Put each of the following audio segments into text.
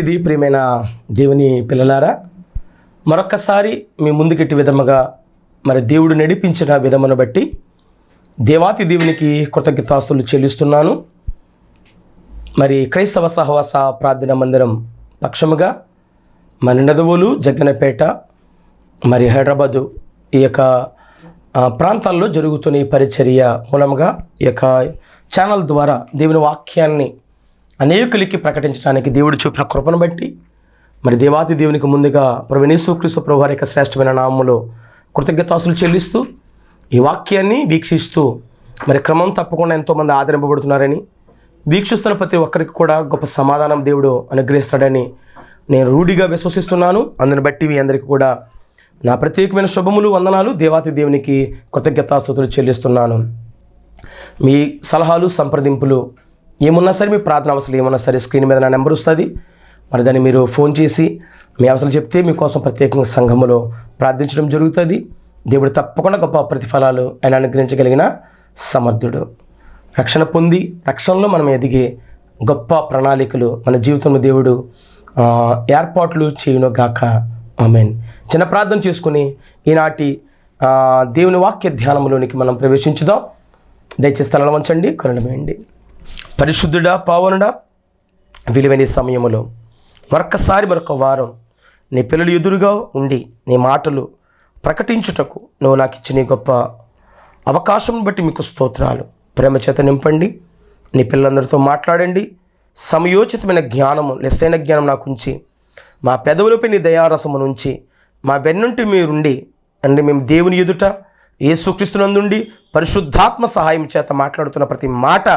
మంచిది ప్రియమైన దేవుని పిల్లలారా. మరొక్కసారి మీ ముందుకెట్టి విధముగా మరి దేవుడు నడిపించిన విధమును బట్టి దేవాతి దేవునికి కృతజ్ఞతాస్తులు చెల్లిస్తున్నాను. మరి క్రైస్తవ సహవాస ప్రార్థన మందిరం పక్షముగా మరి నదవులు జగ్గనపేట మరి హైదరాబాదు ఈ యొక్క ప్రాంతాల్లో జరుగుతున్న ఈ పరిచర్య మూలముగా ఈ యొక్క ఛానల్ ద్వారా దేవుని వాక్యాన్ని అనేకులకి ప్రకటించడానికి దేవుడు చూపిన కృపను బట్టి మరి దేవాతి దేవునికి ముందుగా ప్రవీణేశ్వక్రీస్తు ప్రభు వారి యొక్క శ్రేష్టమైన నామములో కృతజ్ఞతాసులు చెల్లిస్తూ ఈ వాక్యాన్ని వీక్షిస్తూ మరి క్రమం తప్పకుండా ఎంతోమంది ఆదరింపబడుతున్నారని వీక్షిస్తున్న ప్రతి ఒక్కరికి కూడా గొప్ప సమాధానం దేవుడు అనుగ్రహిస్తాడని నేను రూఢిగా విశ్వసిస్తున్నాను. అందుని బట్టి మీ అందరికీ కూడా నా ప్రత్యేకమైన శుభములు వందనాలు దేవాతి దేవునికి కృతజ్ఞతాస్తుతులు చెల్లిస్తున్నాను. మీ సలహాలు సంప్రదింపులు ఏమున్నా సరే మీ ప్రార్థన అవసరం ఏమన్నా సరే స్క్రీన్ మీద నా నెంబర్ వస్తుంది. మరి దాన్ని మీరు ఫోన్ చేసి మీ అవసరం చెప్తే మీకోసం ప్రత్యేకంగా సంఘములో ప్రార్థించడం జరుగుతుంది. దేవుడు తప్పకుండా గొప్ప ప్రతిఫలాలు ఆయన అనుగ్రహించగలిగిన సమర్థుడు. రక్షణ పొంది రక్షణలో మనం ఎదిగే గొప్ప ప్రణాళికలు మన జీవితంలో దేవుడు ఏర్పాట్లు చేయను గాక. ఆమెన్. చిన్న ప్రార్థన చేసుకుని ఈనాటి దేవుని వాక్య ధ్యానంలోనికి మనం ప్రవేశించుదాం. దయచేసి తలలో వంచండి కరుణమేయండి పరిశుద్ధుడా పావనుడా విలువైన సమయంలో మరొక్కసారి మరొక వారం నీ పిల్లలు ఎదురుగా ఉండి నీ మాటలు ప్రకటించుటకు నువ్వు నాకు ఇచ్చిన గొప్ప అవకాశం బట్టి మీకు స్తోత్రాలు. ప్రేమ చేత నింపండి నీ పిల్లలందరితో మాట్లాడండి. సమయోచితమైన జ్ఞానము లెస్సైన జ్ఞానం నాకు ఉంచి మా పెదవులపై నీ దయారసము నుంచి మా వెన్నుంటి మీరుండి అంటే మేము దేవుని ఎదుట యేసుక్రీస్తునందుండి పరిశుద్ధాత్మ సహాయం చేత మాట్లాడుతున్న ప్రతి మాట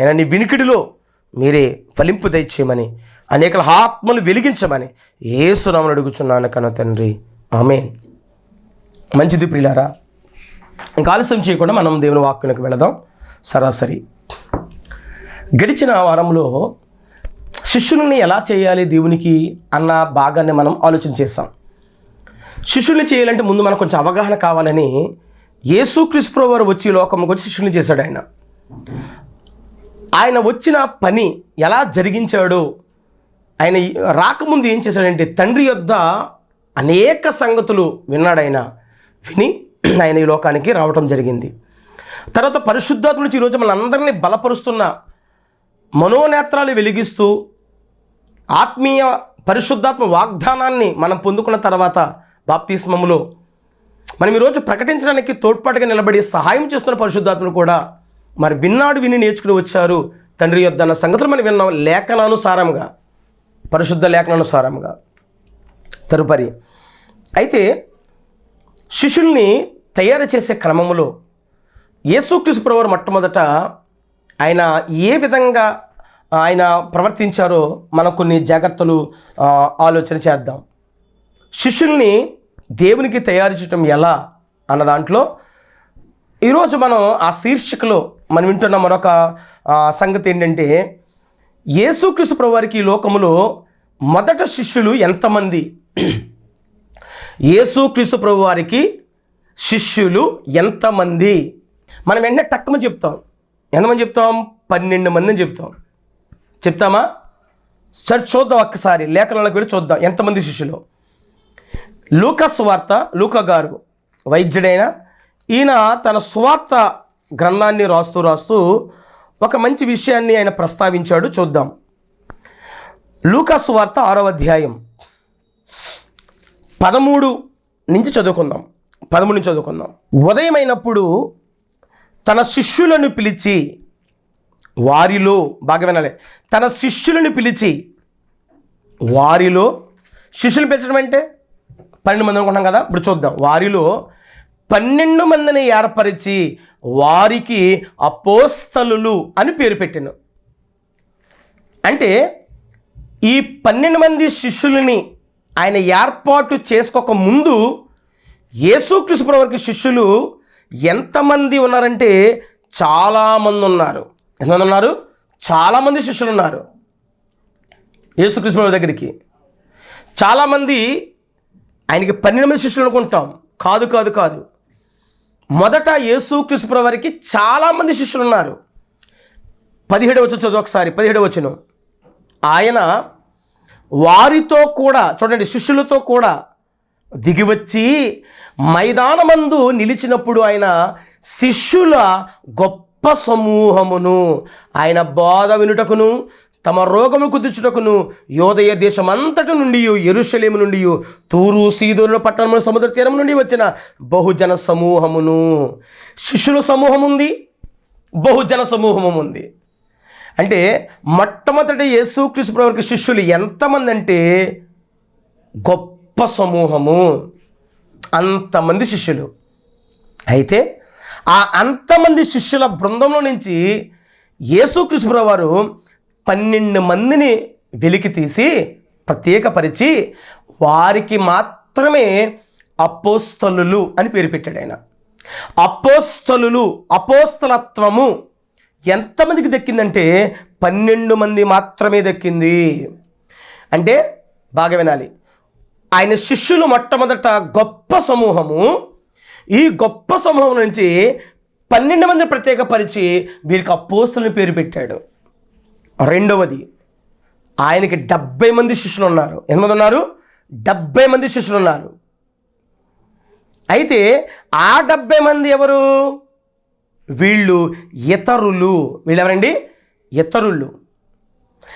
నేను నీ వినికిడిలో మీరే ఫలింపు దయచేయమని అనేకల ఆత్మలు వెలిగించమని ఏసునామని అడుగుచున్నాను కన్న తండ్రి. ఆమెన్. మంచిది ప్రియులారా ఇంకా ఆలస్యం చేయకుండా మనం దేవుని వాక్యులకు వెళదాం. సరాసరి. గడిచిన వారంలో శిష్యుల్ని ఎలా చేయాలి దేవునికి అన్న భాగాన్ని మనం ఆలోచన చేసాం శిష్యుల్ని చేయాలంటే ముందు మనకు కొంచెం అవగాహన కావాలని యేసుక్రీస్తు వారు వచ్చి లోకంలోకి వచ్చి శిష్యుల్ని చేశాడు ఆయన. ఆయన వచ్చిన పని ఎలా జరిగించాడో? ఆయన రాకముందు ఏం చేశాడంటే తండ్రి యొద్ద అనేక సంగతులు విన్నాడు ఆయన. విని ఆయన ఈ లోకానికి రావటం జరిగింది. తర్వాత పరిశుద్ధాత్మ నుంచి ఈరోజు మన అందరినీ బలపరుస్తున్న మనోనేత్రాలు వెలిగిస్తూ ఆత్మీయ పరిశుద్ధాత్మ వాగ్దానాన్ని మనం పొందుకున్న తర్వాత బాప్తిస్మములో మనం ఈరోజు ప్రకటించడానికి తోడ్పాటుగా నిలబడి సహాయం చేస్తున్న పరిశుద్ధాత్మను కూడా మరి విన్నాడు విని నేర్చుకుని వచ్చారు. తండ్రి యొద్ద అన్న సంగతులు మనం విన్నాం లేఖనానుసారంగా పరిశుద్ధ లేఖనానుసారంగా. తదుపరి అయితే శిష్యుల్ని తయారు చేసే క్రమంలో యేసుక్రీస్తు ప్రవర్ మొట్టమొదట ఆయన ఏ విధంగా ఆయన ప్రవర్తించారో మనం కొన్ని జాగ్రత్తలు ఆలోచన చేద్దాం. శిష్యుల్ని దేవునికి తయారు చేయటం ఎలా అన్న దాంట్లో ఈరోజు మనం ఆ శీర్షికలో మనం వింటున్న మరొక సంగతి ఏంటంటే యేసుక్రీస్తు ప్రభువారికి ఈ లోకములో మొదట శిష్యులు ఎంతమంది? యేసుక్రీస్తు ప్రభువారికి శిష్యులు ఎంతమంది? మనం వెంటనే టక్కుమని చెప్తాం. ఎంతమంది చెప్తాం? పన్నెండు మంది అని చెప్తాం. చెప్తామా? సరే చూద్దాం ఒక్కసారి. లేఖనాలకు కూడా చూద్దాం. ఎంతమంది శిష్యులు? లూకా సువార్త లూకా గారు వైద్యుడైన ఈయన తన సువార్త గ్రంథాన్ని రాస్తూ రాస్తూ ఒక మంచి విషయాన్ని ఆయన ప్రస్తావించాడు. చూద్దాం. లూకాసు వార్త ఆరవ అధ్యాయం పదమూడు నుంచి చదువుకుందాం. పదమూడు నుంచి చదువుకుందాం. ఉదయమైనప్పుడు తన శిష్యులను పిలిచి వారిలో బాగా వినాలి. తన శిష్యులను పిలిచి వారిలో శిష్యులు పెంచడం అంటే పన్నెండు మంది అనుకుంటాం కదా? ఇప్పుడు చూద్దాం. వారిలో పన్నెండు మందిని ఏర్పరిచి వారికి అపోస్తలులు అని పేరు పెట్టాను. అంటే ఈ పన్నెండు మంది శిష్యులని ఆయన ఏర్పాటు చేసుకోక ముందు యేసుక్రీస్తు వారికి శిష్యులు ఎంతమంది ఉన్నారంటే చాలామంది ఉన్నారు. ఎంతమంది ఉన్నారు? చాలామంది శిష్యులు ఉన్నారు యేసుకృష్ణ దగ్గరికి. చాలామంది ఆయనకి పన్నెండు మంది శిష్యులు అనుకుంటాం. కాదు కాదు కాదు. మొదట యేసుక్రీస్తు వారికి చాలామంది శిష్యులు ఉన్నారు పదిహేడు వచ్చిన చదువు ఒకసారి పదిహేడు వచ్చిన ఆయన వారితో కూడా చూడండి శిష్యులతో కూడా దిగివచ్చి మైదానమందు నిలిచినప్పుడు ఆయన శిష్యుల గొప్ప సమూహమును ఆయన బోధ వినుటకును తమ రోగము కుదుర్చుటకును యోదయ దేశమంతటి నుండి ఎరుషలేము నుండి తూరు సీదోను పట్టణముల సముద్ర తీరం నుండి వచ్చిన బహుజన సమూహమును. శిష్యుల సమూహం ఉంది బహుజన సమూహము ఉంది అంటే మొట్టమొదటి యేసుక్రీస్తు ప్రభువుకి శిష్యులు ఎంతమంది అంటే గొప్ప సమూహము. అంతమంది శిష్యులు. అయితే ఆ అంతమంది శిష్యుల బృందంలో నుంచి యేసుక్రీస్తు ప్రభు వారు పన్నెండు మందిని వెలికి తీసి ప్రత్యేకపరిచి వారికి మాత్రమే అపోస్తలులు అని పేరు పెట్టాడు ఆయన. అపోస్తలులు అపోస్తలత్వము ఎంతమందికి దక్కిందంటే పన్నెండు మంది మాత్రమే దక్కింది. అంటే బాగా వినాలి. ఆయన శిష్యులు మొట్టమొదట గొప్ప సమూహము. ఈ గొప్ప సమూహం నుంచి పన్నెండు మంది ప్రత్యేకపరిచి వీరికి అపోస్తులని పేరు పెట్టాడు. రెండవది ఆయనకి డెబ్బై మంది శిష్యులు ఉన్నారు. ఎంతమంది ఉన్నారు? డెబ్బై మంది శిష్యులు ఉన్నారు. అయితే ఆ డెబ్బై మంది ఎవరు? వీళ్ళు ఇతరులు. వీళ్ళు ఎవరండి ఇతరులు.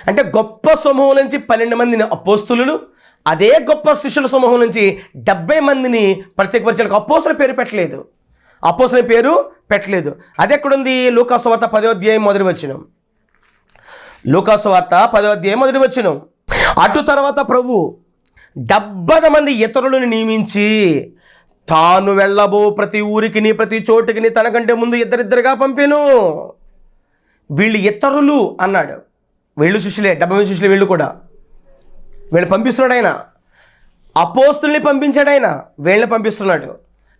అంటే గొప్ప సమూహం నుంచి పన్నెండు మందిని అపోస్తులు అదే గొప్ప శిష్యుల సమూహం నుంచి డెబ్బై మందిని ప్రత్యేకపరిచడానికి అపోస్తుల పేరు పెట్టలేదు. అపోస్తుల పేరు పెట్టలేదు. అది ఎక్కడుంది? లూకాసు వార్త పదో అధ్యాయం మొదటి వచ్చినాం లూకాసు వార్త పదో అధ్యాయం మొదటి వచ్చినాం అటు తర్వాత ప్రభు డెబ్బై మంది ఇతరులను నియమించి తాను వెళ్ళబో ప్రతి ఊరికిని ప్రతి చోటుకిని తనకంటే ముందు ఇద్దరిద్దరుగా పంపాను. వీళ్ళు ఇతరులు అన్నాడు. వీళ్ళు శిష్యులే డెబ్బై మంది శిష్యులే వీళ్ళు కూడా. వీళ్ళు పంపిస్తున్నాడు ఆయన. అపోస్తుల్ని పంపించాడు ఆయన. వీళ్ళని పంపిస్తున్నాడు.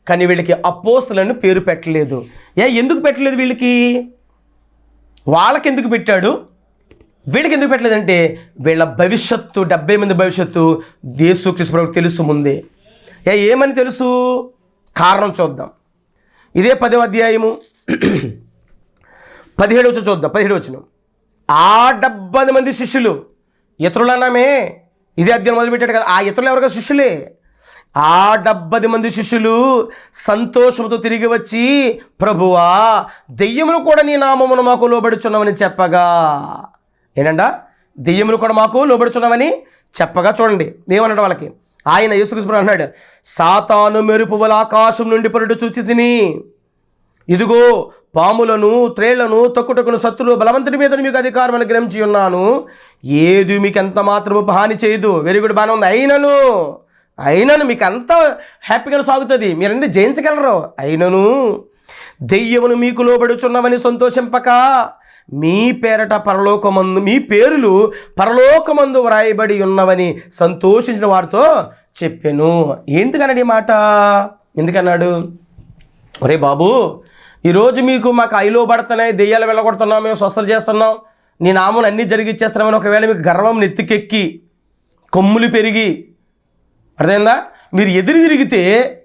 కానీ వీళ్ళకి అపోస్తులను పేరు పెట్టలేదు. ఏ ఎందుకు పెట్టలేదు వీళ్ళకి? వాళ్ళకి ఎందుకు పెట్టాడు? వీళ్ళకి ఎందుకు పెట్టలేదంటే వీళ్ళ భవిష్యత్తు డెబ్బై మంది భవిష్యత్తు దేశు కృష్ణప్రభుకి తెలుసు ముందే. ఏమని తెలుసు? కారణం చూద్దాం. ఇదే పదవ అధ్యాయము. పదిహేడు వచ్చిన చూద్దాం. పదిహేడు వచ్చిన ఆ డెబ్బై మంది శిష్యులు ఇతరులన్నామే ఇదే అధ్యాయం మొదలుపెట్టాడు కదా. ఆ ఇతరులు ఎవరికో శిష్యులే? ఆ డెబ్బది మంది శిష్యులు సంతోషంతో తిరిగి వచ్చి ప్రభువా దెయ్యములు కూడా నీ నామమును మాకు లోబడుచున్నామని చెప్పగా. ఏంటంట దెయ్యములు కూడా మాకు లోబడుచున్నామని చెప్పగా చూడండి. ఏమన్నాడు వాళ్ళకి? ఆయన యేసుకృష్ణ అన్నాడు సాతాను మెరుపువల ఆకాశం నుండి పరుడు చూచి తిని. ఇదిగో పాములను త్రేళ్ళను తొక్కుటకును శత్రులు బలవంతుడి మీద మీకు అధికారం అనుగ్రహించి ఉన్నాను. ఏది మీకు ఎంత మాత్రము హాని చేయదు. వెరీ గుడ్ బాగానే ఉంది. అయినను అయినను మీకు అంత హ్యాపీగా సాగుతుంది. మీరు జయించగలరు? అయినను దెయ్యమును మీకు లోబడుచున్నామని సంతోషింపక మీ పేరట పరలోకమందు మీ పేరులు పరలోకమందు వ్రాయబడి ఉన్నవని సంతోషించిన వారితో చెప్పాను. ఎందుకన్నాడు ఈ మాట? ఎందుకన్నాడు? ఒరే బాబు ఈరోజు మీకు మాకు ఐలో పడుతున్నాయి దెయ్యాలు వెళ్ళగొడుతున్నాం మేము స్వస్థలు చేస్తున్నాం. నీ నామను అన్నీ జరిగిచ్చేస్తున్నామని ఒకవేళ మీకు గర్వం నెత్తికెక్కి కొమ్ములు పెరిగి అర్థమైందా? మీరు ఎదురు తిరిగితే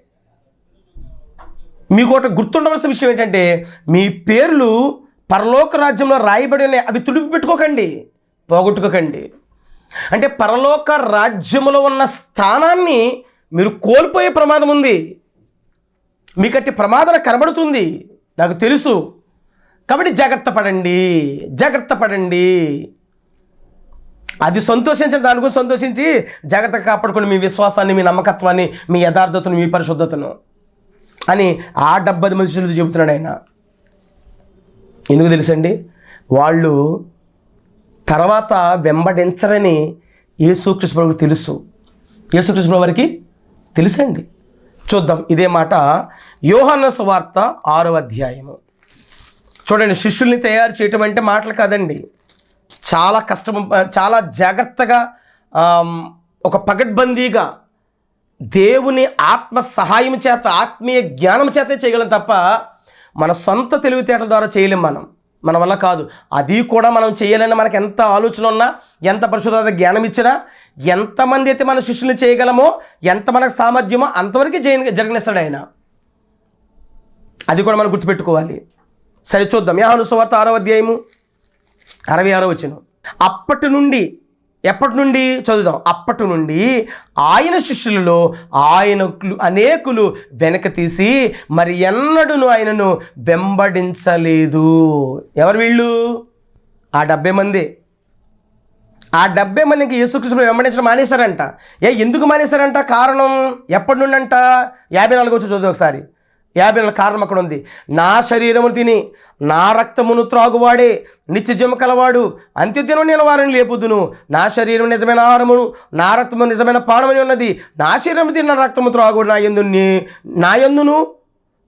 మీకు ఒకటి గుర్తుండవలసిన విషయం ఏంటంటే మీ పేర్లు పరలోక రాజ్యంలో రాయబడి ఉన్నాయి. అవి తుడిపి పెట్టుకోకండి పోగొట్టుకోకండి. అంటే పరలోక రాజ్యములో ఉన్న స్థానాన్ని మీరు కోల్పోయే ప్రమాదం ఉంది. మీకట్టి ప్రమాదం కనబడుతుంది నాకు తెలుసు. కాబట్టి జాగ్రత్త పడండి జాగ్రత్త పడండి. అది సంతోషించిన దాని గురించి సంతోషించి జాగ్రత్తగా కాపాడుకోండి మీ విశ్వాసాన్ని మీ నమ్మకత్వాన్ని మీ యథార్థతను మీ పరిశుద్ధతను అని ఆ డెబ్బది మనుషులు చెబుతున్నాడు ఆయన. ఎందుకు తెలుసండి? వాళ్ళు తర్వాత వెంబడించరని యేసుకృష్ణ ప్రభుకి తెలుసు. యేసుకృష్ణ ప్రభు వారికి తెలుసండి. చూద్దాం ఇదే మాట యోహాన సువార్త ఆరో అధ్యాయము. చూడండి శిష్యుల్ని తయారు చేయటం అంటే మాటలు కాదండి. చాలా కష్టం చాలా జాగ్రత్తగా ఒక పగడ్బందీగా దేవుని ఆత్మ సహాయం చేత ఆత్మీయ జ్ఞానం చేతే చేయగలం తప్ప మన సొంత తెలివితేటల ద్వారా చేయలేం మనం. మన వల్ల కాదు. అది కూడా మనం చేయాలని మనకు ఎంత ఆలోచన ఉన్నా ఎంత పరిశుభ్రత జ్ఞానం ఇచ్చినా ఎంతమంది అయితే మన శిష్యులు చేయగలమో ఎంత మనకు సామర్థ్యమో అంతవరకు జయ జరగనిస్తాడు ఆయన. అది కూడా మనం గుర్తుపెట్టుకోవాలి. సరే చూద్దాం. యాహను సువార్త ఆరో అధ్యాయము అరవై ఆరో వచ్చిన అప్పటి నుండి ఎప్పటి నుండి చదువుదాం. అప్పటి నుండి ఆయన శిష్యులలో ఆయన అనేకులు వెనక తీసి మరి ఎన్నడూను ఆయనను వెంబడించలేదు. ఎవరు వీళ్ళు? ఆ డెబ్బై మంది. ఆ డెబ్బై మందికి యేసుకృష్ణ వెంబడించడం మానేశారంట. ఏ ఎందుకు మానేశారంట? కారణం ఎప్పటి నుండి అంట యాభై నాలుగు వచ్చి చదువు ఒకసారి. యాభై కారణం అక్కడ ఉంది నా శరీరమును తిని నా రక్తమును త్రాగువాడే నిత్య జమ కలవాడు అంత్యదినం నేను వారిని లేపుదును. నా శరీరం నిజమైన ఆహారమును నా రక్తము నిజమైన పానమని ఉన్నది. నా శరీరం తిని నా రక్తము త్రాగుడు నా ఎందు నా ఎందును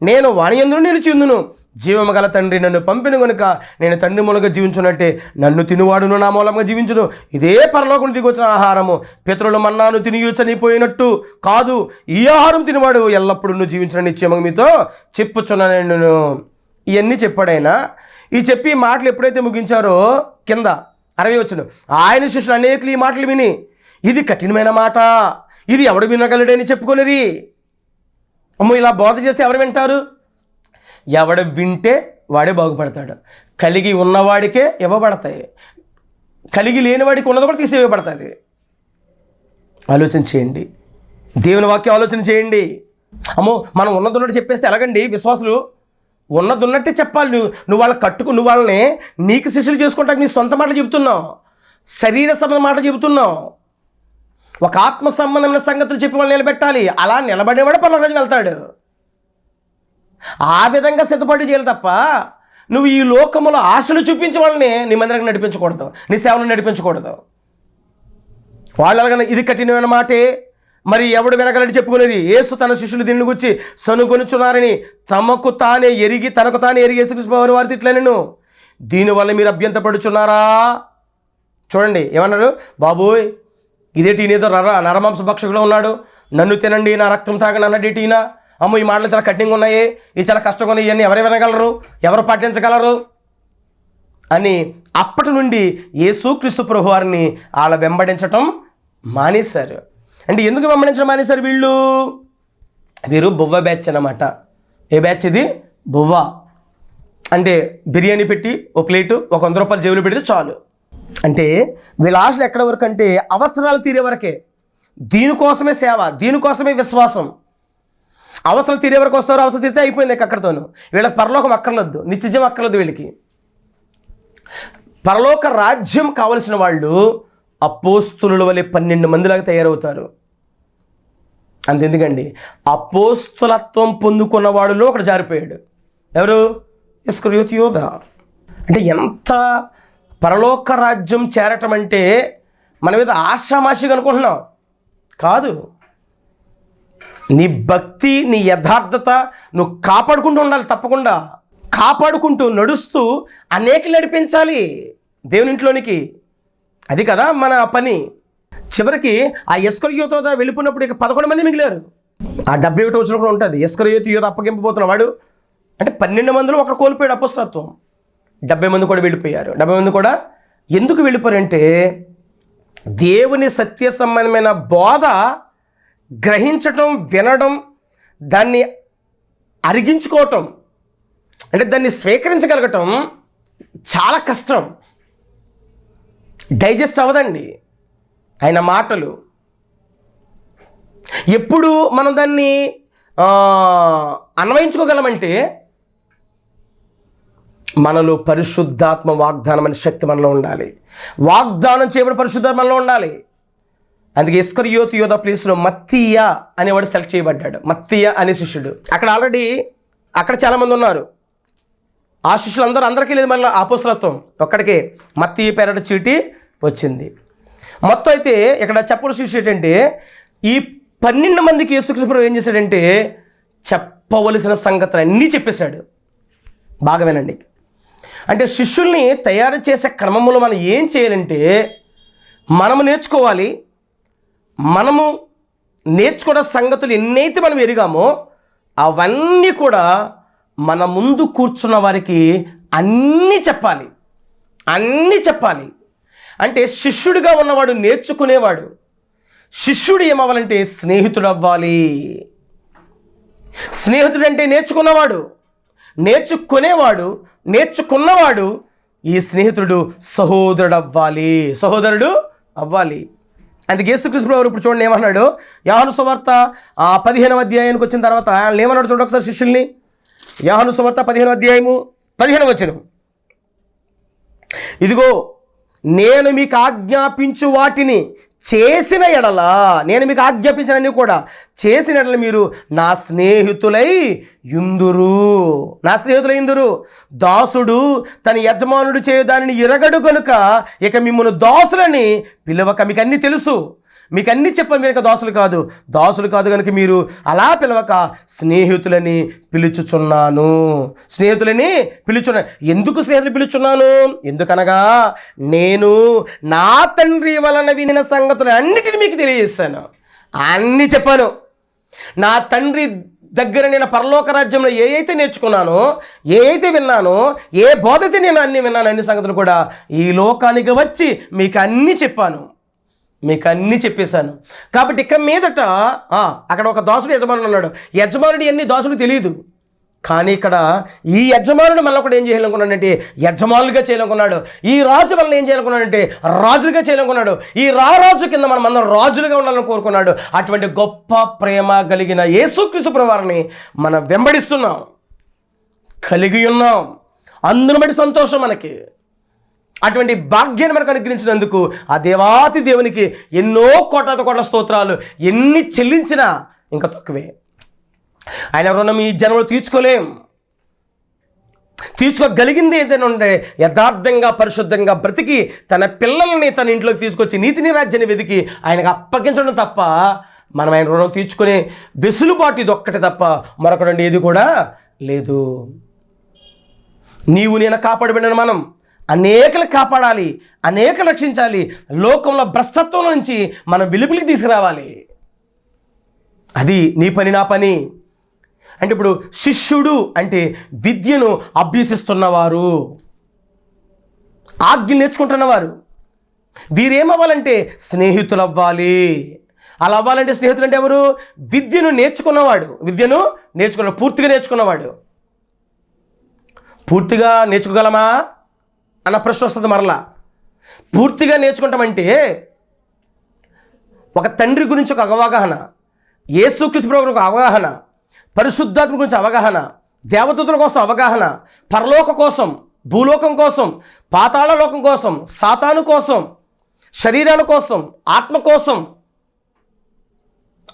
నేను వాని ఎందును నిలిచిందును జీవము గల తండ్రి నన్ను పంపిన గనుక నేను తండ్రి మూలంగా జీవించున్నట్టే నన్ను తినువాడును నా మూలంగా జీవించును. ఇదే పరలోకం దిగొచ్చిన ఆహారము. పితరులు మన్నాను తినియు చనిపోయినట్టు కాదు ఈ ఆహారం తినవాడు ఎల్లప్పుడూ నువ్వు జీవించిన నిశ్చయము మీతో చెప్పుచున్నాను నేను. ఇవన్నీ చెప్పాడైనా ఈ చెప్పి మాటలు ఎప్పుడైతే ముగించారో కింద అరవై వచ్చిన ఆయన శిష్యులు అనేకులు ఈ మాటలు విని ఇది కఠినమైన మాట. ఇది ఎవడు వినగలడని చెప్పుకోలేరి అమ్మో ఇలా బోధ చేస్తే ఎవరు వింటారు? ఎవడ వింటే వాడే బాగుపడతాడు. కలిగి ఉన్నవాడికే ఇవ్వబడతాయి. కలిగి లేనివాడికి ఉన్నది కూడా తీసివేయబడుతుంది. ఆలోచన చేయండి. దేవుని వాక్యం ఆలోచన చేయండి. అమ్మో మనం ఉన్నది ఉన్నట్టు చెప్పేస్తే ఎలాగండి? విశ్వాసులు ఉన్నది ఉన్నట్టే చెప్పాలి. నువ్వు నువ్వు వాళ్ళని కట్టుకు నువ్వు వాళ్ళని నీకు శిష్యులు చేసుకుంటాక నీ సొంత మాటలు చెబుతున్నావు. శరీర సంబంధ మాట చెబుతున్నావు. ఒక ఆత్మ సంబంధమైన సంగతులు చెప్పి వాళ్ళు నిలబెట్టాలి. అలా నిలబడేవాడు పర్లోకి వెళ్తాడు. ఆ విధంగా సిద్ధపడి చేయాలి తప్ప నువ్వు ఈ లోకములో ఆశలు చూపించి వాళ్ళని నీ మందిరకు నడిపించకూడదు నీ సేవలు నడిపించకూడదు. వాళ్ళు అలాగ ఇది కఠినమైన మాటే. మరి ఎవడు వెనకాలని చెప్పుకునేది? ఏసు తన శిష్యులు దీన్ని గుచ్చి సనుగొనుచున్నారని తమకు తానే ఎరిగి తనకు తానే ఎరిగి యేసుకృష్ణ వారి వారి తిట్లనను దీనివల్ల మీరు అభ్యంతపడుచున్నారా చూడండి ఏమన్నారు బాబోయ్ ఇదేటి ఈయనేదో నర నరమాంస భక్షకుడు ఉన్నాడు. నన్ను తినండి నా రక్తం తాగనన్నాడు అన్నది అమ్మో ఈ మాటలు చాలా కఠినంగా ఉన్నాయి. ఇవి చాలా కష్టంగా ఉన్నాయి. ఇవన్నీ ఎవరు వినగలరు? ఎవరు పాటించగలరు? అని అప్పటి నుండి యేసుక్రీస్తు ప్రభు వారిని వాళ్ళ వెంబడించటం మానేశారు. అంటే ఎందుకు వెంబడించడం మానేశారు వీళ్ళు? వీరు బువ్వ బ్యాచ్ అన్నమాట. ఏ బ్యాచ్ ఇది? బువ్వ. అంటే బిర్యానీ పెట్టి ఒక ప్లేటు ఒక వంద రూపాయలు జేబులు పెడితే చాలు. అంటే వీళ్ళ ఆశలు ఎక్కడ వరకు అంటే అవసరాలు తీరే వరకే. దీనికోసమే సేవ దీనికోసమే విశ్వాసం. అవసరం తీరే వరకు వస్తారు అవసరం తీరితే అయిపోయింది ఇక అక్కడితోను. వీళ్ళకి పరలోకం అక్కర్లేదు నిత్యజం అక్కర్లేదు వీళ్ళకి. పరలోక రాజ్యం కావలసిన వాళ్ళు అపోస్తుల వలె పన్నెండు మందిలాగా తయారవుతారు. అంతెందుకండి? అపోస్తులత్వం పొందుకున్న వాడులో ఒకడు జారిపోయాడు. ఎవరు? ఇస్కరియోత్ యోధ అంటే ఎంత పరలోక రాజ్యం చేరటం అంటే మన మీద ఆశామాషిగా అనుకుంటున్నాం. కాదు. నీ భక్తి నీ యథార్థత నువ్వు కాపాడుకుంటూ ఉండాలి తప్పకుండా. కాపాడుకుంటూ నడుస్తూ అనేక నడిపించాలి దేవుని ఇంట్లోనికి. అది కదా మన పని. చివరికి ఆ ఎస్కర్ యూతో వెళ్ళిపోయినప్పుడు ఇక పదకొండు మంది మిగిలారు. ఆ డెబ్బై ఒకటి వచ్చిన కూడా ఉంటుంది. ఎస్కర్ యోత్ యోధ అప్పగింపబోతున్న వాడు అంటే పన్నెండు మందిలో ఒకరు కోల్పోయాడు అపస్తత్వం డెబ్బై మంది కూడా వెళ్ళిపోయారు. డెబ్బై మంది కూడా ఎందుకు వెళ్ళిపోయారంటే దేవుని సత్య సంబంధమైన బోధ గ్రహించటం వినడం దాన్ని అరిగించుకోవటం అంటే దాన్ని స్వీకరించగలగటం చాలా కష్టం. డైజెస్ట్ అవ్వదండి ఆయన మాటలు. ఎప్పుడు మనం దాన్ని అన్వయించుకోగలమంటే మనలో పరిశుద్ధాత్మ వాగ్దానం అనే శక్తి మనలో ఉండాలి. వాగ్దానం చేయబడి పరిశుద్ధాత్మ మనలో ఉండాలి. అందుకే ఇస్కర్ యోత్ యోధ ప్లేస్లో మత్తియా అనేవాడు సెలెక్ట్ చేయబడ్డాడు. మత్తియా అనే శిష్యుడు. అక్కడ ఆల్రెడీ అక్కడ చాలామంది ఉన్నారు. ఆ శిష్యులందరూ అందరికీ లేదు మళ్ళీ ఆపోసలత్వం ఒక్కడికే మత్తి పేరట చీటి వచ్చింది. మొత్తం అయితే ఇక్కడ చెప్పవలసిన విషయం ఏంటంటే ఈ పన్నెండు మందికి యేసుకృష్ణ ఏం చేశాడంటే చెప్పవలసిన సంగతులు అన్నీ చెప్పేశాడు. బాగా వినండి. అంటే శిష్యుల్ని తయారు చేసే క్రమంలో మనం ఏం చేయాలంటే మనము నేర్చుకోవాలి మనము నేర్చుకున్న సంగతులు ఎన్నైతే మనం ఎరిగామో అవన్నీ కూడా మన ముందు కూర్చున్న వారికి అన్నీ చెప్పాలి. అన్నీ చెప్పాలి. అంటే శిష్యుడిగా ఉన్నవాడు నేర్చుకునేవాడు. శిష్యుడు ఏమవ్వాలంటే స్నేహితుడు అవ్వాలి స్నేహితుడు అంటే నేర్చుకున్నవాడు. నేర్చుకునేవాడు నేర్చుకున్నవాడు ఈ స్నేహితుడు సహోదరుడు అవ్వాలి సహోదరుడు అవ్వాలి. అందుకే యేసుకృష్ణ వారు ఇప్పుడు చూడండి ఏమన్నాడు? యాహను సువార్త పదిహేను పదిహేనవ అధ్యాయానికి వచ్చిన తర్వాత ఆయన ఏమన్నాడు చూడండి ఒకసారి శిష్యుల్ని? యాహను సువార్త పదిహేను అధ్యాయము పదిహేను వచ్చిన ఇదిగో నేను మీకు ఆజ్ఞాపించు వాటిని చేసిన ఎడల నేను మీకు ఆజ్ఞాపించినన్ని కూడా చేసిన ఎడల మీరు నా స్నేహితులై ఇందురు నా స్నేహితులై ఇందురు దాసుడు తన యజమానుడు చేయు దానిని ఇరగడు కనుక ఇక మిమ్మల్ని దాసులని పిలవక మీకు అన్నీ తెలుసు. మీకు అన్ని చెప్పాను మీరు ఇక దాసులు కాదు. దాసులు కాదు కనుక మీరు అలా పిలవక స్నేహితులని పిలుచుచున్నాను. స్నేహితులని పిలుచున్నా ఎందుకు స్నేహితులు పిలుచున్నాను? ఎందుకనగా నేను నా తండ్రి వలన వినిన సంగతులు అన్నిటిని మీకు తెలియజేస్తాను. అన్నీ చెప్పాను. నా తండ్రి దగ్గర నేను పరలోక రాజ్యంలో ఏ అయితే నేర్చుకున్నానో ఏ అయితే విన్నానో ఏ బోధతే నేను అన్ని విన్నాను అన్ని సంగతులు కూడా ఈ లోకానికి వచ్చి మీకు అన్నీ చెప్పాను. మీకు అన్నీ చెప్పేశాను. కాబట్టి ఇక మీదట అక్కడ ఒక దాసుడు యజమానుడు ఉన్నాడు. యజమానుడు అన్ని దాసుడు తెలియదు కానీ ఇక్కడ ఈ యజమానుడు మళ్ళీ కూడా ఏం చేయాలనుకున్నాడంటే యజమానులుగా చేయాలనుకున్నాడు. ఈ రాజు మనల్ని ఏం చేయాలనుకున్నాడంటే రాజులుగా చేయాలనుకున్నాడు. ఈ రారాజు కింద మనం అందరం రాజులుగా ఉండాలని కోరుకున్నాడు. అటువంటి గొప్ప ప్రేమ కలిగిన యేసుక్రీస్తు ప్రవారిని మనం వెంబడిస్తున్నాం. కలిగి ఉన్నాం. అందును బట్టి సంతోషం మనకి. అటువంటి భాగ్యాన్ని మనకు అనుగ్రహించినందుకు ఆ దేవాతి దేవునికి ఎన్నో కోట్ల కోట్ల స్తోత్రాలు ఎన్ని చెల్లించినా ఇంకా తక్కువే. ఆయన రుణం ఈ జన్మలో తీర్చుకోలేం. తీర్చుకోగలిగింది ఏదైనా ఉంటే యథార్థంగా పరిశుద్ధంగా బ్రతికి తన పిల్లల్ని తన ఇంట్లోకి తీసుకొచ్చి నీతిని రాజ్యాన్ని వెతికి ఆయనకు అప్పగించడం తప్ప మనం ఆయన రుణం తీర్చుకునే వెసులుబాటు ఇది ఒక్కటి తప్ప మరొకటి ఏది కూడా లేదు. నీవు నేను కాపాడబడిన మనం అనేకలు కాపాడాలి అనేక రక్షించాలి లోకంలో భ్రష్టత్వం నుంచి మనం వెలుపులికి తీసుకురావాలి. అది నీ పని నా పని. అంటే ఇప్పుడు శిష్యుడు అంటే విద్యను అభ్యసిస్తున్నవారు ఆజ్ఞ నేర్చుకుంటున్నవారు. వీరేమవ్వాలంటే స్నేహితులు అవ్వాలి అలా అవ్వాలంటే స్నేహితులు అంటే ఎవరు? విద్యను నేర్చుకున్నవాడు. విద్యను నేర్చుకున్న పూర్తిగా నేర్చుకున్నవాడు. పూర్తిగా నేర్చుకోగలమా? అన్న ప్రశ్న వస్తుంది మరలా. పూర్తిగా నేర్చుకుంటామంటే ఒక తండ్రి గురించి ఒక అవగాహన యేసుక్రీస్తు ప్రభు ఒక అవగాహన పరిశుద్ధాత్మ గురించి అవగాహన దేవదూతుల కోసం అవగాహన పరలోక కోసం భూలోకం కోసం పాతాళ లోకం కోసం సాతాను కోసం శరీరాల కోసం ఆత్మ కోసం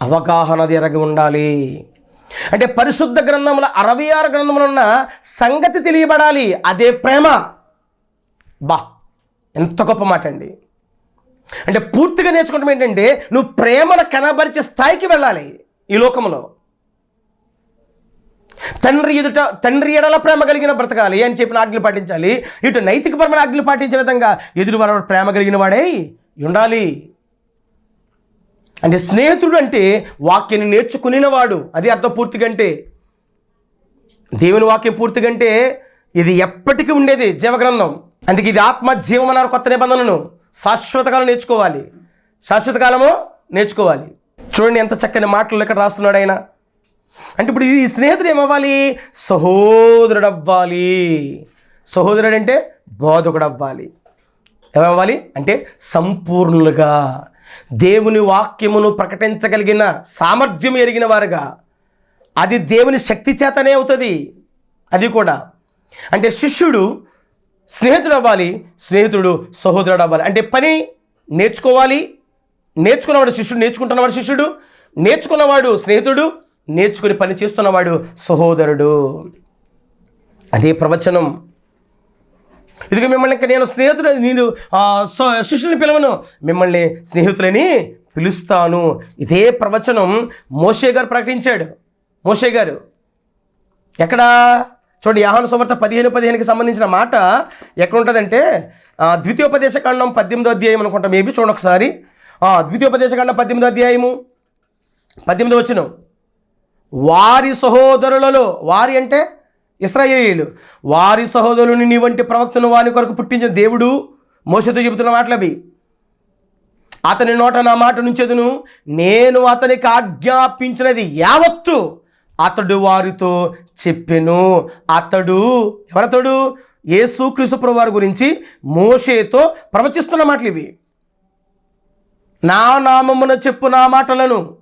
అవగాహన ఎరగి ఉండాలి. అంటే పరిశుద్ధ గ్రంథముల అరవై ఆరు గ్రంథములున్న సంగతి తెలియబడాలి. అదే ప్రేమ. బా ఎంత గొప్ప మాట అండి అంటే పూర్తిగా నేర్చుకోవడం ఏంటంటే నువ్వు ప్రేమను కనబరిచే స్థాయికి వెళ్ళాలి ఈ లోకంలో. తండ్రి ఎదుట తండ్రి ఎడల ప్రేమ కలిగిన బ్రతకాలి అని చెప్పిన ఆజ్ఞలు పాటించాలి. ఇటు నైతికపరమైన ఆజ్ఞలు పాటించే విధంగా ఎదురు ప్రేమ కలిగిన వాడై ఉండాలి. అంటే స్నేహితుడు అంటే వాక్యాన్ని నేర్చుకునినవాడు అది అర్థం పూర్తిగా అంటే. దేవుని వాక్యం పూర్తిగా అంటే ఇది ఎప్పటికీ ఉండేది జీవగ్రంథం. అందుకే ఇది ఆత్మ జీవం అన్నారు కొత్త నిబంధనను శాశ్వతకాలం నేర్చుకోవాలి. శాశ్వతకాలము నేర్చుకోవాలి. చూడండి ఎంత చక్కని మాటలు ఇక్కడ రాస్తున్నాడు ఆయన. అంటే ఇప్పుడు ఈ స్నేహితుడు ఏమవ్వాలి? సహోదరుడు అవ్వాలి సహోదరుడు అంటే బోధకుడు అవ్వాలి ఏమవ్వాలి? అంటే సంపూర్ణులుగా. దేవుని వాక్యమును ప్రకటించగలిగిన సామర్థ్యం ఎరిగిన వారుగా. అది దేవుని శక్తి చేతనే అవుతుంది. అది కూడా. అంటే శిష్యుడు స్నేహితుడు అవ్వాలి స్నేహితుడు సహోదరుడు అవ్వాలి అంటే పని నేర్చుకోవాలి నేర్చుకున్నవాడు శిష్యుడు నేర్చుకుంటున్నవాడు శిష్యుడు నేర్చుకున్నవాడు స్నేహితుడు నేర్చుకుని పని చేస్తున్నవాడు సహోదరుడు. అదే ప్రవచనం. ఇదిగో మిమ్మల్ని ఇంకా నేను స్నేహితుడు నేను సో- శిష్యుని పిలవను. మిమ్మల్ని స్నేహితులని పిలుస్తాను. ఇదే ప్రవచనం మోషే గారు ప్రకటించాడు. మోషే గారు ఎక్కడా? చూడండి యాహాను సువార్త పదిహేను పదిహేనుకి సంబంధించిన మాట ఎక్కడుంటుందంటే ద్వితీయోపదేశకాండం పద్దెనిమిదో అధ్యాయం అనుకుంటాం. మేబీ చూడండి ఒకసారి. ద్వితీయోపదేశకాండం పద్దెనిమిదో అధ్యాయము పద్దెనిమిదో వచ్చిన వారి సహోదరులలో వారి అంటే ఇస్రాయేలీలు. వారి సహోదరుని నీ వంటి ప్రవక్తను వారి కొరకు పుట్టించిన దేవుడు మోసతో చెబుతున్న మాటలు అవి అతని నోట నా మాట నుంచెదును. నేను అతనికి ఆజ్ఞాపించినది యావత్తు అతడు వారితో చెప్పెను. అతడు ఎవరతడు? యేసు క్రీస్తుప్రభు వారి గురించి మోషేతో ప్రవచిస్తున్న మాటలు ఇవి. నా నామమున చెప్పు నా మాటలను.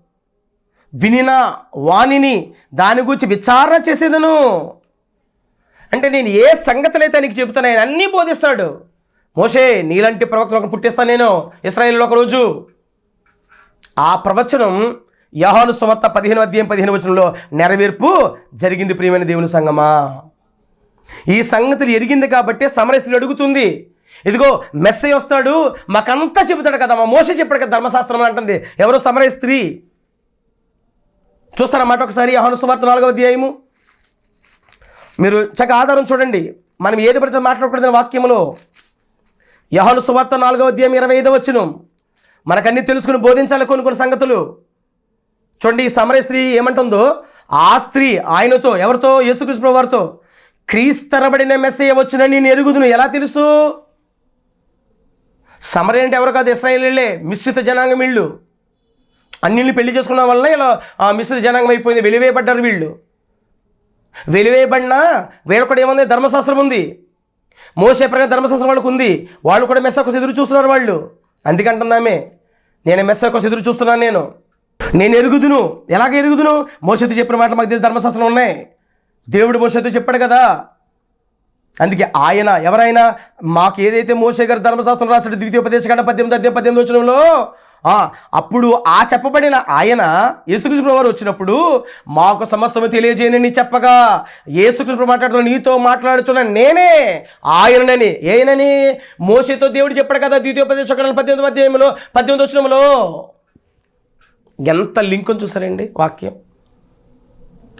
వినిన వాణిని దాని గురించి విచారణ చేసేదను. అంటే నేను ఏ సంగతులైతే నీకు చెబుతున్నాయని అన్నీ బోధిస్తాడు. మోషే నీలాంటి ప్రవక్తలకు పుట్టిస్తాను నేను. ఇస్రాయిల్లో ఒక రోజు. ఆ ప్రవచనం యహాను సువార్త పదిహేను అధ్యాయం పదిహేను వచనంలో నెరవేర్పు జరిగింది ప్రియమైన దేవుని సంగమా. ఈ సంగతులు ఎరిగింది కాబట్టి సమరస్తులు అడుగుతుంది ఇదిగో మెస్సే వస్తాడు మాకంతా చెబుతాడు కదా మా మోస చెప్పాడు కదా ధర్మశాస్త్రం అంటుంది. ఎవరు సమరయ స్త్రీ చూస్తారా మాట ఒకసారి యహాను సువార్త నాలుగవ అధ్యాయము? మీరు చక్కగా ఆధారం చూడండి. మనం ఏది పడితే మాట్లాడకూడదని వాక్యములో యహాను సువార్త నాలుగవ అధ్యాయం ఇరవై ఐదవ వచ్చినం మనకన్నీ తెలుసుకుని బోధించాలి కొన్ని కొన్ని సంగతులు. చూడండి ఈ సమరయ స్త్రీ ఏమంటుందో? ఆ స్త్రీ ఆయనతో ఎవరితో? యేసుకృష్ణ వారితో క్రీస్తరబడిన మెస్సయ్య వచ్చిన నేను ఎరుగుదును. ఎలా తెలుసు? సమరయ అంటే ఎవరు కాదు? ఇస్రాయేలీలే మిశ్రిత జనాంగం వీళ్ళు. అన్నిళ్ళు పెళ్ళి చేసుకున్న వలన ఇలా ఆ మిశ్రిత జనాంగం అయిపోయింది. వెలివేయబడ్డారు వీళ్ళు. వెలివేయబడినా వీళ్ళ కూడా ఏముంది? ధర్మశాస్త్రం ఉంది. మోసే ప్రకారం ధర్మశాస్త్రం వాళ్ళకు ఉంది. వాళ్ళు కూడా మెస్స కోసం ఎదురు చూస్తున్నారు వాళ్ళు. అందుకంటున్నామే నేను మెస్స కోసం ఎదురు చూస్తున్నాను నేను. నేను ఎరుగుదును. ఎలాగ ఎరుగుదును? మోసతో చెప్పిన మాటలు మాకు తెలిసి ధర్మశాస్త్రం ఉన్నాయి. దేవుడు మోసతో చెప్పాడు కదా. అందుకే ఆయన ఎవరైనా మాకు ఏదైతే మోసే గారు ధర్మశాస్త్రం రాశాడు ద్వితీయోపదేశ కండ పద్దెనిమిది అధ్యాయం పద్దెనిమిది వచ్చినంలో అప్పుడు ఆ చెప్పబడిన ఆయన యేసుకృష్ణ వారు వచ్చినప్పుడు మాకు సమస్తము తెలియజేయనని చెప్పగా యేసుకృష్ణ మాట్లాడుతున్న నీతో మాట్లాడుతున్న నేనే ఆయనని ఏనని మోసేతో దేవుడు చెప్పాడు కదా ద్వితీయోపదేశ కండ పద్దెనిమిది అధ్యాయంలో పద్దెనిమిది వచ్చినంలో ఎంత లింక్ చూసారండి? వాక్యం.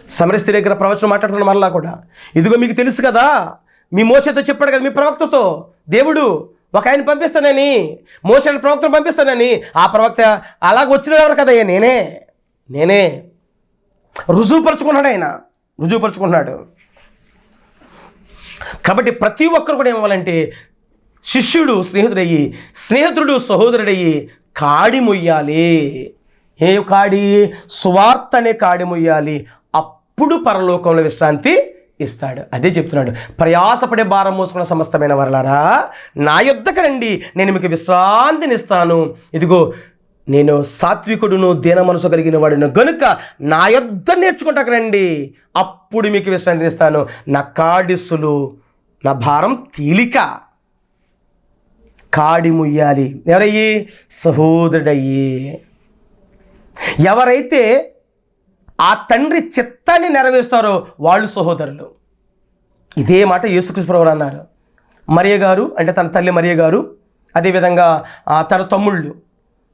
సమరస్తి దగ్గర ప్రవచనం మాట్లాడుతున్న మరలా కూడా. ఇదిగో మీకు తెలుసు కదా మీ మోసతో చెప్పాడు కదా మీ ప్రవక్తతో దేవుడు ఒక ఆయన పంపిస్తానని మోసని ప్రవక్తను పంపిస్తానని. ఆ ప్రవక్త అలాగ వచ్చిన ఎవరు కదా నేనే నేనే. రుజువుపరుచుకున్నాడు ఆయన రుజువుపరుచుకున్నాడు కాబట్టి ప్రతి ఒక్కరు కూడా ఏమవ్వాలంటే శిష్యుడు స్నేహితుడయ్యి స్నేహితుడు సహోదరుడయ్యి కాడి మొయ్యాలి. ఏ కాడి? స్వార్థ అనే కాడి మొయ్యాలి. అప్పుడు పరలోకంలో విశ్రాంతి ఇస్తాడు. అదే చెప్తున్నాడు. ప్రయాసపడే భారం మోసుకున్న సమస్తమైన వరలారా నా యుద్ధకు రండి. నేను మీకు విశ్రాంతినిస్తాను. ఇదిగో నేను సాత్వికుడును దీన మనసు కలిగిన వాడును గనుక నా యొద్ద నేర్చుకుంటాకు రండి. అప్పుడు మీకు విశ్రాంతినిస్తాను. నా కాడిస్సులు నా భారం తేలిక. కాడి ముయ్యాలి. ఎవరయ్యి? సహోదరుడయ్యి. ఎవరైతే ఆ తండ్రి చిత్తాన్ని నెరవేరుస్తారో వాళ్ళు సహోదరులు. ఇదే మాట యేసుకృష్ణ అన్నారు. మరియ గారు అంటే తన తల్లి మరియ గారు అదేవిధంగా తన తమ్ముళ్ళు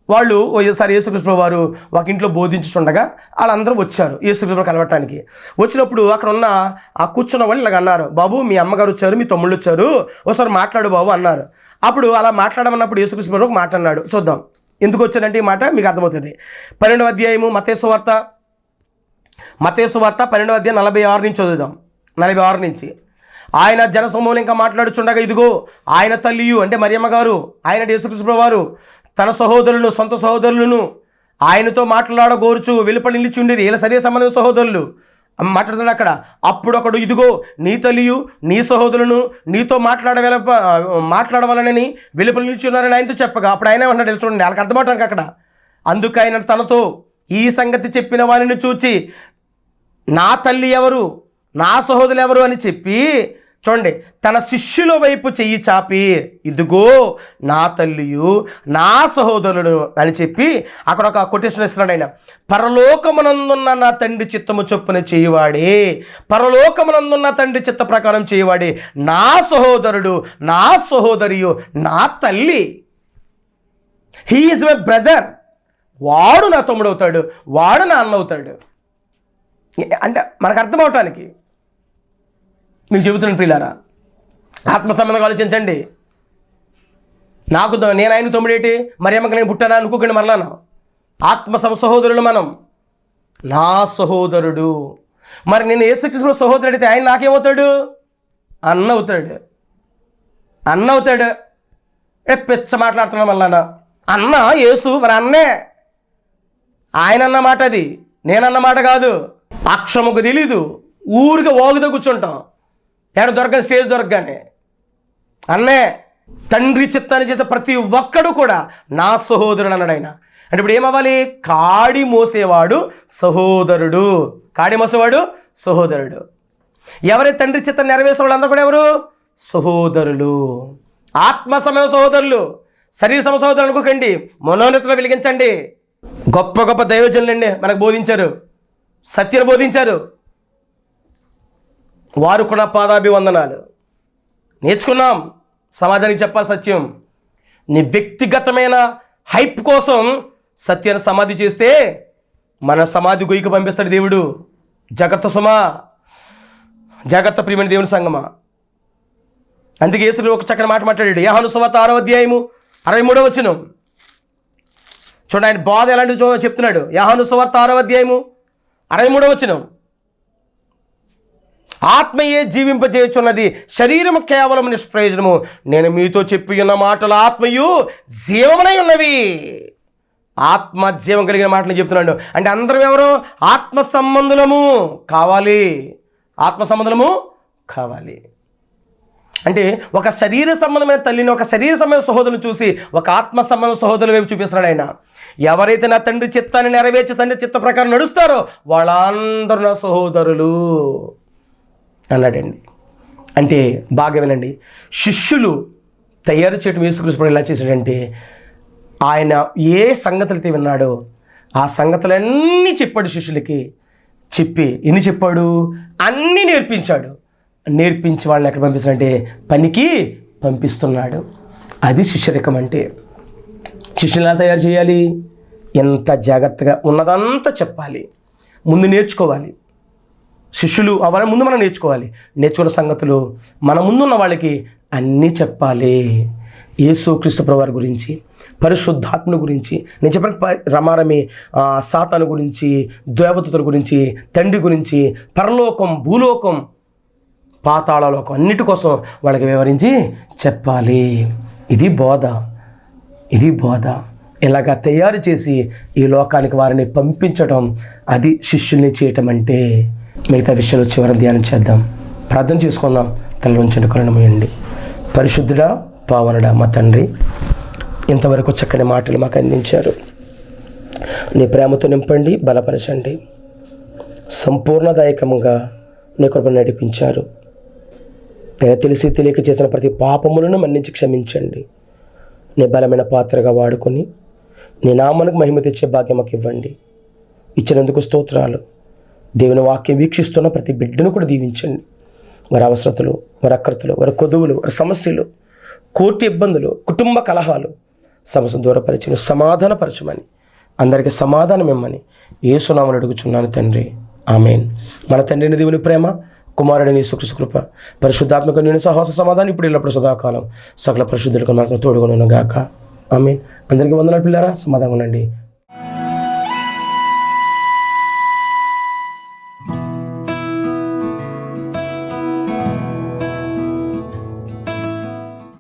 వాళ్ళు ఒకసారి యేసుకృష్ణ వారు ఒక ఇంట్లో బోధించుండగా వాళ్ళందరూ వచ్చారు యేసుకృష్ణ కలవటానికి. వచ్చినప్పుడు అక్కడ ఉన్న ఆ కూర్చున్న వాళ్ళు ఇలాగ అన్నారు. బాబు మీ అమ్మగారు వచ్చారు మీ తమ్ముళ్ళు వచ్చారు ఒకసారి మాట్లాడు బాబు అన్నారు. అప్పుడు అలా మాట్లాడమన్నప్పుడు యేసుకృష్ణ ప్రభు మాట్లాడినాడు చూద్దాం. ఎందుకు వచ్చాడంటే ఈ మాట? మీకు అర్థమవుతుంది. పన్నెండవ అధ్యాయము మతేశ్వ మతేశ్వార్త మతేసు పన్నెండవ అధ్యాయం నలభై ఆరు నుంచి చదువుదాం. నలభై ఆరు నుంచి. ఆయన జనసమూహం ఇంకా మాట్లాడుచుండగా ఇదిగో ఆయన తల్లియు అంటే మరియమ్మ గారు ఆయన యేసుకృష్ణ వారు తన సహోదరులను సొంత సహోదరులను ఆయనతో మాట్లాడగోరుచు నిలిచి నిలిచుండిరి వీళ్ళ సరే సంబంధం సహోదరులు. మాట్లాడుతున్నాడు అక్కడ. అప్పుడు ఒకడు ఇదిగో నీ తల్లియు నీ సహోదరులను నీతో మాట్లాడవల మాట్లాడవాలని వెలుపల నిల్చున్నారని ఆయనతో చెప్పగా అప్పుడు ఆయన ఏమన్నాడు చూడండి వాళ్ళకి అర్థమవుతానికి అక్కడ. అందుకు ఆయన తనతో ఈ సంగతి చెప్పిన వారిని చూచి నా తల్లి ఎవరు నా సహోదరులు ఎవరు అని చెప్పి చూడండి తన శిష్యుల వైపు చెయ్యి చాపి ఇదిగో నా తల్లియు నా సహోదరుడు అని చెప్పి అక్కడ ఒక కొటేషన్ ఇస్తున్నాడు ఆయన. పరలోకమునందున్న నా తండ్రి చిత్తము చొప్పున చేయువాడే పరలోకమునందున్న తండ్రి చిత్త ప్రకారం చేయువాడే నా సహోదరుడు నా సహోదరియు నా తల్లి. హీఈస్ మై బ్రదర్ వాడు నా తమ్ముడు అవుతాడు వాడు నా అన్న అవుతాడు అంటే మనకు అర్థం అవటానికి మీకు చెబుతున్నాను ప్రియులారా ఆత్మ సంబంధంగా ఆలోచించండి. నాకు నేను ఆయన తొమ్మిడేటి మరి అమ్మకి నేను పుట్టానా? అనుకోకండి మరలాను? ఆత్మ సమ సహోదరులు మనం. నా సహోదరుడు. మరి నేను యేసుకృష్ణ సహోదరుడు అయితే ఆయన నాకేమవుతాడు? అన్న అవుతాడు. అన్న అవుతాడు. ఏ పిచ్చ మాట్లాడుతున్నాను మళ్ళా అన్న యేసు మరి అన్నే. ఆయన అన్న మాట అది నేనన్న మాట కాదు. అక్షముకు తెలీదు. ఊరికే ఓగుతో కూర్చుంటాం. ఎక్కడ దొరకని స్టేజ్ దొరకగానే. అన్నే తండ్రి చిత్తాన్ని చేసే ప్రతి ఒక్కడు కూడా నా సహోదరుడు అన్నాడు ఆయన అంటే ఇప్పుడు ఏమవ్వాలి? కాడి మోసేవాడు సహోదరుడు. కాడి మోసేవాడు సహోదరుడు. ఎవరైతే తండ్రి చిత్తం నెరవేర్చిన వాళ్ళందరూ కూడా ఎవరు? సహోదరులు. ఆత్మ సమయ సహోదరులు. శరీర సమ సహోదరులు అనుకోకండి. మనోన్నతలు వెలిగించండి. గొప్ప గొప్ప దైవజనులండి మనకు బోధించారు. సత్యను బోధించారు. వారు కూడా పాదాభివందనాలు. నేర్చుకున్నాం. సమాజానికి చెప్పాలి సత్యం. నీ వ్యక్తిగతమైన హైప్ కోసం సత్యాన్ని సమాధి చేస్తే మన సమాధి గొయ్యికి పంపిస్తాడు దేవుడు. జాగ్రత్త సుమా. జాగ్రత్త ప్రియమైన దేవుని సంగమా. అందుకే యేసుడు ఒక చక్కని మాట మాట్లాడాడు. యాహను సువార్త ఆరో అధ్యాయము అరవై మూడో వచ్చిన చూడండి ఆయన బాధ ఎలాంటి చూ చెప్తున్నాడు. యాహను సువార్త ఆరో అధ్యాయము అరవై మూడో వచ్చినం ఆత్మయే జీవింపజేయుచున్నది. శరీరము కేవలం నిష్ప్రయోజనము. నేను మీతో చెప్పి ఉన్న మాటలు ఆత్మయు జీవమనై ఉన్నవి. ఆత్మ జీవం కలిగిన మాటలు చెప్తున్నాడు. అంటే అందరం ఎవరు? ఆత్మ సంబంధులము కావాలి. ఆత్మ సంబంధులము కావాలి. అంటే ఒక శరీర సంబంధమైన తల్లిని ఒక శరీర సంబంధమైన సహోదరుని చూసి ఒక ఆత్మ సంబంధ సహోదరుల వైపు చూపిస్తున్నాడు ఆయన. ఎవరైతే నా తండ్రి చిత్తాన్ని నెరవేర్చి తండ్రి చిత్త ప్రకారం నడుస్తారో వాళ్ళందరూ నా సహోదరులు. అన్నాడండి అంటే బాగా వినండి. శిష్యులు తయారు చేయడం యేసుకృష్ణుడు ఎలా చేశాడంటే ఆయన ఏ సంగతులైతే విన్నాడో ఆ సంగతులన్నీ చెప్పాడు శిష్యులకి. చెప్పి ఎన్ని చెప్పాడు? అన్నీ నేర్పించాడు. నేర్పించి వాళ్ళని ఎక్కడ పంపిస్తాడంటే పనికి పంపిస్తున్నాడు. అది శిష్యరికం అంటే. శిష్యులు ఎలా తయారు చేయాలి? ఎంత జాగ్రత్తగా ఉన్నదంతా చెప్పాలి. ముందు నేర్చుకోవాలి. శిష్యులు అవన్నీ ముందు మనం నేర్చుకోవాలి. నేర్చుకున్న సంగతులు మన ముందున్న వాళ్ళకి అన్నీ చెప్పాలి. యేసు క్రీస్తు గురించి పరిశుద్ధాత్మ గురించి నేను చెప్పిన ప- రమారమి సాతాను గురించి దేవతల గురించి తండ్రి గురించి పరలోకం భూలోకం పాతాళలోకం అన్నిటి కోసం వాళ్ళకి వివరించి చెప్పాలి. ఇది బోధ. ఇది బోధ. ఇలాగా తయారు చేసి ఈ లోకానికి వారిని పంపించడం అది శిష్యుల్ని చేయటం అంటే మిగతా విషయాలు చివరి ధ్యానం చేద్దాం. ప్రార్థన చేసుకుందాం. తల ఉంచండి కరుణమయండి పరిశుద్ధుడా పావనుడా మా తండ్రి ఇంతవరకు చక్కని మాటలు మాకు అందించారు. నీ ప్రేమతో నింపండి బలపరచండి. సంపూర్ణదాయకముగా నీ కృపను నడిపించారు. నేను తెలిసి తెలియక చేసిన ప్రతి పాపములను మన్నించి క్షమించండి. నీ బలమైన పాత్రగా వాడుకొని నీ నామానికి మహిమ తెచ్చే భాగ్యం మాకు ఇవ్వండి ఇచ్చినందుకు స్తోత్రాలు. దేవుని వాక్యం వీక్షిస్తున్న ప్రతి బిడ్డను కూడా దీవించండి. వారి అవసరతలు వారి అక్రతలు వారి కొదువులు వారి సమస్యలు కోర్టు ఇబ్బందులు కుటుంబ కలహాలు సమస్య దూరపరిచిన సమాధానపరచమని అందరికీ సమాధానం ఇమ్మని ఏసునామని అడుగుచున్నాను తండ్రి. ఆమెన్. మన తండ్రిని దేవుని ప్రేమ కుమారుడిని సుకృసుకృప పరిశుద్ధాత్మక నేను సహవాస సమాధానం ఇప్పుడు ఎల్లప్పుడు సదాకాలం సకల పరిశుద్ధులకు నాకు తోడుగును గాక ఆమెన్. అందరికీ వందనాలు పిల్లారా సమాధానం ఉండండి.